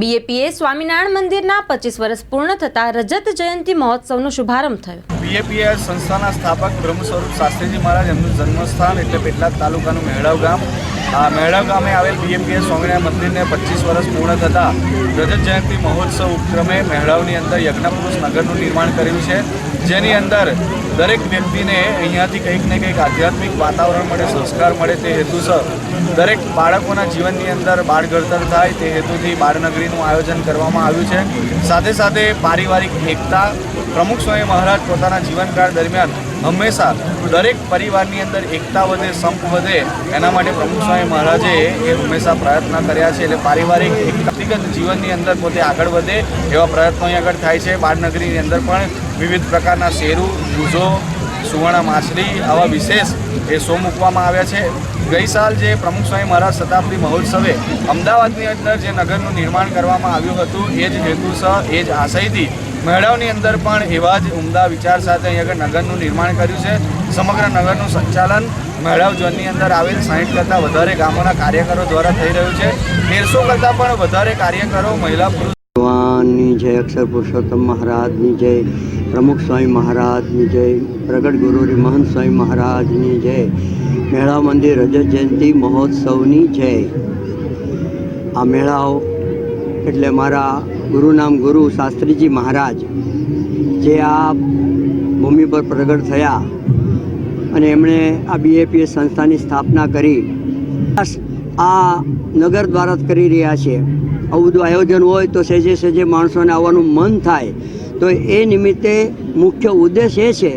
બીએપીએ સ્વામિનારાયણ મંદિરના પચીસ વર્ષ પૂર્ણ થતા રજત જયંતિ મહોત્સવનો શુભારંભ થયો. બીએપીએસ સંસ્થાના સ્થાપક બ્રહ્મ સ્વરૂપ શાસ્ત્રીજી મહારાજ, એમનું જન્મસ્થાન એટલે પેટલાદ તાલુકાનું મેળવ ગામ. આ મેળવ ગામે આવેલ બીએપીએ સ્વામિનારાયણ મંદિરને પચીસ વર્ષ પૂર્ણ થતાં રજત જયંતિ મહોત્સવ ઉપક્રમે મેળવની અંદર યજ્ઞપુરુષ નગરનું નિર્માણ કર્યું છે. જેની અંદર દરેક વ્યક્તિને અહીંયાથી કંઈક ને કંઈક આધ્યાત્મિક વાતાવરણ મળે, સંસ્કાર મળે તે હેતુસર દરેક બાળકોના જીવનની અંદર બાળ ઘડતર થાય તે હેતુથી બાળનગરીનું આયોજન કરવામાં આવ્યું છે. સાથે સાથે પારિવારિક એકતા, પ્રમુખ સ્વામી મહારાજ પોતાના જીવનકાળ દરમિયાન હંમેશા દરેક પરિવારની અંદર એકતા વધે, સંપ વધે એના માટે પ્રમુખ સ્વામી મહારાજે એ હંમેશા પ્રયત્ન કર્યા છે. એટલે પારિવારિક એક વ્યક્તિગત જીવનની અંદર પોતે આગળ વધે એવા પ્રયત્નો આગળ થાય છે. બાળનગરીની અંદર પણ વિવિધ પ્રકારના શેરુ, જૂઝો, સુવર્ણ માછલી આવા વિશેષ એ શો મૂકવામાં આવ્યા છે. ગઈ સાલ જે પ્રમુખ સ્વામી મહારાજ શતાબ્દી મહોત્સવે અમદાવાદની અંદર જે નગરનું નિર્માણ કરવામાં આવ્યું હતું, એ જ હેતુસર, એ જ આશયથી મહેડાવની અંદર પણ એવા જ ઉમદા વિચાર સાથે અહીં આગળ નગરનું નિર્માણ કર્યું છે. સમગ્ર નગરનું સંચાલન મેળાવ ઝોનની અંદર આવેલ સાહીઠ કરતાં વધારે ગામોના કાર્યકરો દ્વારા થઈ રહ્યું છે. તેરસો કરતાં પણ વધારે કાર્યકરો મહિલા ભગવાનની જય, અક્ષર પુરુષોત્તમ મહારાજની જય, પ્રમુખ સ્વામી મહારાજની જય, પ્રગટ ગુરુરી મહંત સ્વામી મહારાજની જય, મેળા મંદિર રજત જયંતિ મહોત્સવની જય. આ મેળાઓ એટલે મારા ગુરુ નામ ગુરુ શાસ્ત્રીજી મહારાજ, જે આ ભૂમિ પર પ્રગટ થયા અને એમણે આ બીએપીએસ સંસ્થાની સ્થાપના કરી. આ નગર દ્વારા જ કરી રહ્યા છે. આવું બધું આયોજન હોય તો સહેજે સહેજે માણસોને આવવાનું મન થાય. તો એ નિમિત્તે મુખ્ય ઉદ્દેશ એ છે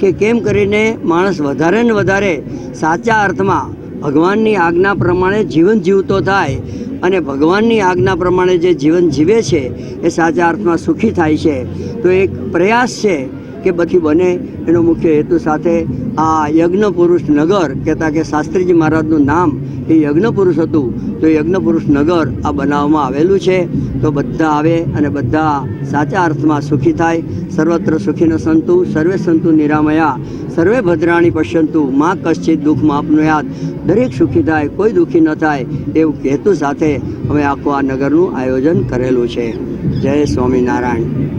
કે કેમ કરીને માણસ વધારે ને વધારે સાચા અર્થમાં ભગવાનની આજ્ઞા પ્રમાણે જીવન જીવતો થાય. અને ભગવાનની આજ્ઞા પ્રમાણે જે જીવન જીવે છે, એ સાચા અર્થમાં સુખી થાય છે. તો એક પ્રયાસ છે કે પછી બને, એનો મુખ્ય હેતુ સાથે આ યજ્ઞ પુરુષ નગર કહેતા કે શાસ્ત્રીજી મહારાજનું નામ એ યજ્ઞ પુરુષ હતું. તો યજ્ઞપુરુષ યજ્ઞ પુરુષ નગર આ બનાવવામાં આવેલું છે. તો બધા આવે અને બધા સાચા અર્થમાં સુખી થાય. સર્વત્ર સુખીનો સંતુ, સર્વે સંતુ નિરામયા. સર્વે ભદ્રાણી પશ્યંતુ. માં કશ્ચિત દુઃખ આપનું યાદ. દરેક સુખી થાય, કોઈ દુઃખી ન થાય એવું હેતુ સાથે અમે આખું આ નગરનું આયોજન કરેલું છે. જય સ્વામિનારાયણ.